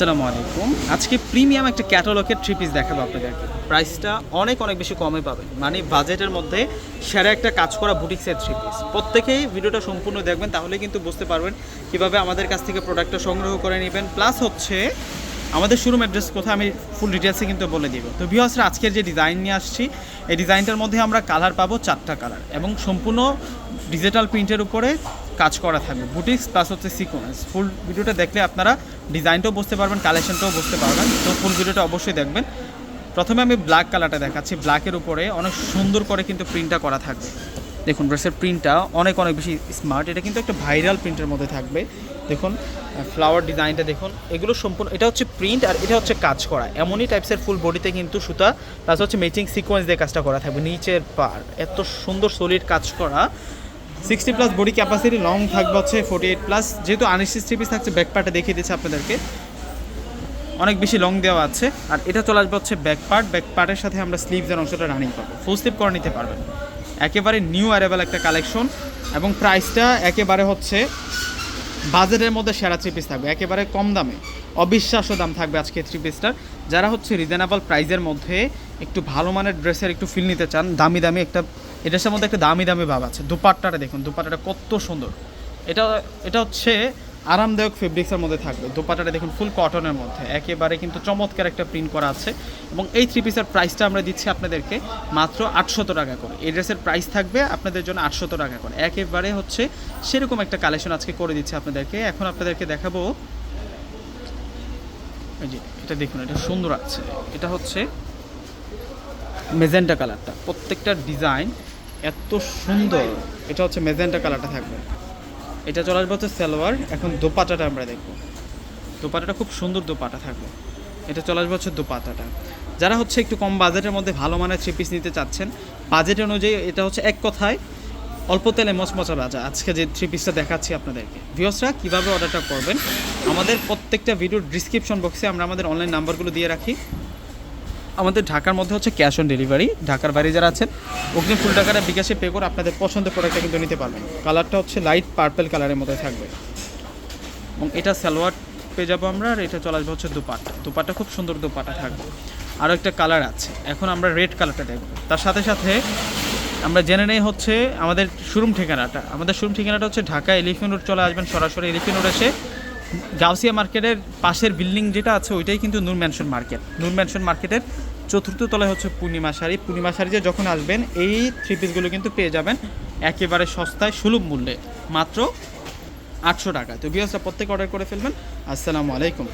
আসসালামু আলাইকুম। আজকে প্রিমিয়াম একটা ক্যাটালগের থ্রি পিস দেখাবো আপনাদেরকে। প্রাইসটা অনেক অনেক বেশি কমে পাবেন মানে বাজেটের মধ্যে সেরা একটা কাজ করা বুটিক্সের থ্রি পিস প্রত্যেকেই ভিডিওটা সম্পূর্ণ দেখবেন, তাহলে কিন্তু বুঝতে পারবেন কীভাবে আমাদের কাছ থেকে প্রোডাক্টটা সংগ্রহ করে নেবেন। প্লাস হচ্ছে, আমাদের শোরুম অ্যাড্রেস কোথায় আমি ফুল ডিটেলসে কিন্তু বলে দিব। তো ভিউয়ার্সরা আজকের যে ডিজাইন নিয়ে আসছি, এই ডিজাইনটার মধ্যে আমরা কালার পাবো চারটা কালার এবং সম্পূর্ণ ডিজিটাল প্রিন্টের উপরে কাজ করা থাকবে। বুটিক্স প্লাস হচ্ছে সিকোয়েন্স ফুল ভিডিওটা দেখলে আপনারা ডিজাইনটাও বুঝতে পারবেন কালেকশনটাও বুঝতে পারবেন। তো ফুল ভিডিওটা অবশ্যই দেখবেন। প্রথমে আমি ব্ল্যাক কালারটা দেখাচ্ছি। ব্ল্যাকের উপরে অনেক সুন্দর করে কিন্তু প্রিন্টটা করা থাকবে। দেখুন ড্রেসের প্রিন্টটা অনেক অনেক বেশি স্মার্ট এটা কিন্তু একটা ভাইরাল প্রিন্টের মধ্যে থাকবে। দেখুন ফ্লাওয়ার ডিজাইনটা দেখুন। এগুলো সম্পূর্ণ, এটা হচ্ছে প্রিন্ট আর এটা হচ্ছে কাজ করা। এমনই টাইপসের ফুল বডিতে কিন্তু সুতা প্লাস হচ্ছে ম্যাচিং সিকোয়েন্স দিয়ে কাজটা করা থাকবে। নিচের পার এত সুন্দর সলিড কাজ করা। Sixty plus body capacity long থাকবে হচ্ছে ফোর্টি এইট প্লাস। যেহেতু আনিসিস থ্রি পিস থাকছে ব্যাক পার্টে দেখিয়ে দিচ্ছে আপনাদেরকে। অনেক বেশি লং দেওয়া আছে। আর এটা চলে আসবে হচ্ছে ব্যাক পার্ট ব্যাক পার্টের সাথে আমরা স্লিভসের অংশটা রানিং পাবো ফুল স্লিপ করে নিতে পারবেন। একেবারে নিউ অ্যারেবল একটা কালেকশন এবং প্রাইসটা একেবারে হচ্ছে বাজেটের মধ্যে সেরা থ্রি পিস থাকবে। একেবারে কম দামে। অবিশ্বাস্য দাম থাকবে আজকে থ্রি পিসটার যারা হচ্ছে রিজনেবল প্রাইজের মধ্যে একটু ভালো মানের ড্রেসের একটু ফিল নিতে চান, দামি দামি একটা ড্রেসের মধ্যে একটা দামি দামি ভাব আছে। দুপাট্টাটা দেখুন, দুপাট্টাটা কত সুন্দর। এটা এটা হচ্ছে আরামদায়ক ফেব্রিক্সের মধ্যে থাকবে। দোপাটাটা দেখুন ফুল কটনের মধ্যে। একেবারে কিন্তু চমৎকার একটা প্রিন্ট করা আছে। এবং এই থ্রি পিসের প্রাইসটা আমরা দিচ্ছি আপনাদেরকে মাত্র আটশত টাকা করে। এই ড্রেসের প্রাইস থাকবে আপনাদের জন্য আটশত টাকা করে। একেবারে হচ্ছে সেরকম একটা কালেকশন আজকে করে দিচ্ছি আপনাদেরকে। এখন আপনাদেরকে দেখাবো। এই যে, এটা দেখুন, এটা সুন্দর আছে। এটা হচ্ছে মেজেন্টা কালারটা প্রত্যেকটা ডিজাইন এত সুন্দর। এটা হচ্ছে মেজেন্টা কালারটা থাকবে। এটা চলে আসবে হচ্ছে সালোয়ার। এখন দোপাটাটা আমরা দেখব। দোপাটাটা খুব সুন্দর দোপাটা থাকবে। এটা চলে আসবে হচ্ছে দোপাটাটা। যারা হচ্ছে একটু কম বাজেটের মধ্যে ভালো মানের থ্রি পিস নিতে চাচ্ছেন, বাজেট অনুযায়ী এটা হচ্ছে এক কথায় অল্প তেলে মচমচা ভাজা। আজকে যে থ্রি পিসটা দেখাচ্ছি আপনাদেরকে। ভিওসরা কীভাবে অর্ডারটা করবেন? আমাদের প্রত্যেকটা ভিডিওর ডিসক্রিপশন বক্সে আমরা আমাদের অনলাইন নাম্বারগুলো দিয়ে রাখি। আমাদের ঢাকার মধ্যে হচ্ছে ক্যাশ অন ডেলিভারি ঢাকার বাইরে যারা আছেন অগ্নি ফুল টাকাটা বিকাশে পে করে আপনাদের পছন্দের প্রোডাক্টটা কিন্তু নিতে পারবেন। কালারটা হচ্ছে লাইট পার্পেল কালারের মধ্যে থাকবে। এবং এটা সালোয়ার পেয়ে যাব আমরা আর এটা চলে আসবে হচ্ছে দুপাট্টা। দুপাট্টা খুব সুন্দর দুপাটা থাকবে। আরও একটা কালার আছে। এখন আমরা রেড কালারটা দেখব। তার সাথে সাথে আমরা জেনে নেই হচ্ছে আমাদের শোরুম ঠিকানাটা। আমাদের শোরুম ঠিকানাটা হচ্ছে ঢাকা এলিফেন্ট রোড চলে আসবেন সরাসরি এলিফেন্ট রোড এসে। গাউসিয়া মার্কেটের পাশের বিল্ডিং যেটা আছে, ওইটাই কিন্তু Noor mansion market Noor mansion মার্কেটের চতুর্থ তলায় হচ্ছে পূর্ণিমা শাড়ি। পূর্ণিমা শাড়ি যে যখন আসবেন, এই থ্রি পিসগুলো কিন্তু পেয়ে যাবেন একেবারে সস্তায়, সুলভ মূল্যে। মাত্র আটশো টাকা। তো বিয়াসটা প্রত্যেক অর্ডার করে ফেলবেন। আসসালামু আলাইকুম।